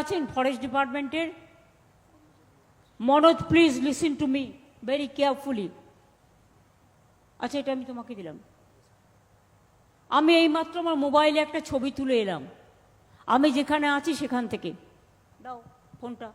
আছেন ফরেস্ট ডিপার্টমেন্টের Manoj please listen to me very carefully আচ্ছা এটা আমি তোমাকে দিলাম। আমি এইমাত্র আমার মোবাইলে একটা ছবি তুলে এলাম। আমি যেখানে আছি সেখান থেকে। দাও, ফোনটা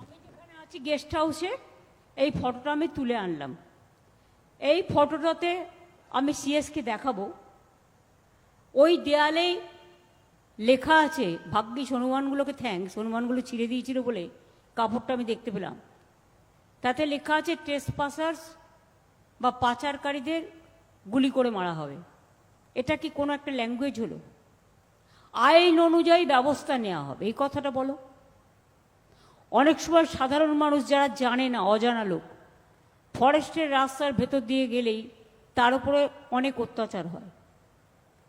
আমি যেখানে আছি গেস্ট হাউসে এই ফটোটা আমি তুলে আনলাম। এই ফটোটাতে আমি সিএসকে দেখাবো। ওই দেয়ালেই লেখা আছে, ভাগ্যিস হনুমানগুলোকে থ্যাংকস হনুমানগুলো ছিঁড়ে দিয়েছিল বলে কাপড়টা আমি দেখতে পেলাম। তাতে লেখা আছে টেস্ট পাসার্স বা পাচারকারীদের গুলি করে মারা হবে। এটা কি কোনো একটা ল্যাঙ্গুয়েজ হলো? আইন অনুযায়ী ব্যবস্থা নেওয়া হবে। এই কথাটা বলো। অনেক সময় সাধারণ মানুষ যারা জানে না, অজানা লোক, ফরেস্টের রাস্তার ভেতর দিয়ে গেলেই তার উপরে অনেক অত্যাচার হয়।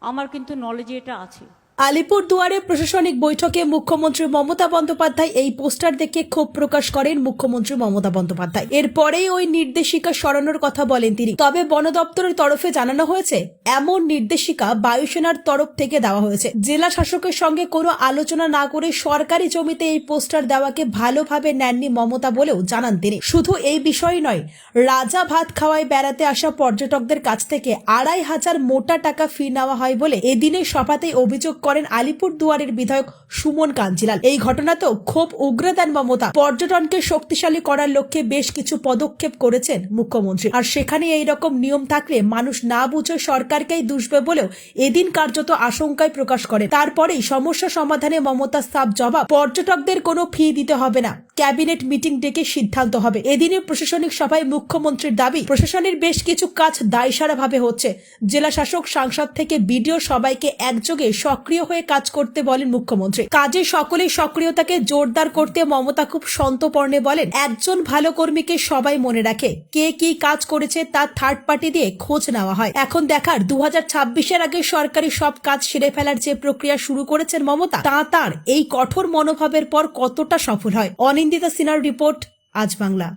আমার কিন্তু নলেজে এটা আছে। আলিপুর দুয়ারে প্রশাসনিক বৈঠকে মুখ্যমন্ত্রী মমতা বন্দ্যোপাধ্যায় এই পোস্টার দেখে ক্ষোভ প্রকাশ করেন মুখ্যমন্ত্রী মমতা বন্দ্যোপাধ্যায়। এরপরেই ওই নির্দেশিকা সরানোর কথা বলেন তিনি। তবে বন দপ্তরের তরফে জানানো হয়েছে, এমন নির্দেশিকা বায়ুসেনার তরফ থেকে দেওয়া হয়েছে। জেলা শাসকের সঙ্গে কোনো আলোচনা না করে সরকারি জমিতে এই পোস্টার দেওয়াকে ভালোভাবে নেননি মমতা বলেও জানান তিনি। শুধু এই বিষয় নয়, রাজা ভাত খাওয়ায় বেড়াতে আসা পর্যটকদের কাছ থেকে আড়াই হাজার মোটা টাকা ফি নেওয়া হয় বলে এদিনের সভাতেই অভিযোগ করেন আলিপুর দুয়ারের বিধায়ক সুমন কাঞ্জিলাল। এই ঘটনাতেও ক্ষোভ উগ্র দেন মমতা। পর্যটনকে শক্তিশালী করার লক্ষ্যে বেশ কিছু পদক্ষেপ করেছেন মুখ্যমন্ত্রী। আর সেখানে এই রকম নিয়ম থাকলে মানুষ না বুঝে সরকারকেই দুষবে বলেও এদিন কার্যত আশঙ্কায় প্রকাশ করে। তারপরেই সমস্যা সমাধানে মমতার সাফ জবাব পর্যটকদের কোনো ফি দিতে হবে না। ক্যাবিনেট মিটিং ডেকে সিদ্ধান্ত হবে। এদিনের প্রশাসনিক সভায় মুখ্যমন্ত্রীর দাবি, প্রশাসনের বেশ কিছু কাজ দায়সারাভাবে হচ্ছে। জেলা শাসক, সাংসদ থেকে বিডিও সবাইকে একযোগে সক্রিয় হয়ে কাজ করতে বলেন মুখ্যমন্ত্রী। কাজে সকলের সক্রিয়তাকে জোরদার করতে মমতা খুব সন্তপর্ণে বলেন, একজন ভালো কর্মীকে সবাই মনে রাখে। কে কি কাজ করেছে তার থার্ড পার্টি দিয়ে খোঁজ নেওয়া হয়। এখন দেখার দু হাজার আগে সরকারি সব কাজ সেরে ফেলার যে প্রক্রিয়া শুরু করেছেন মমতা, তা তার এই কঠোর মনোভাবের পর কতটা সফল হয়? অনিন্দিতা সিনার রিপোর্ট, আজ বাংলা।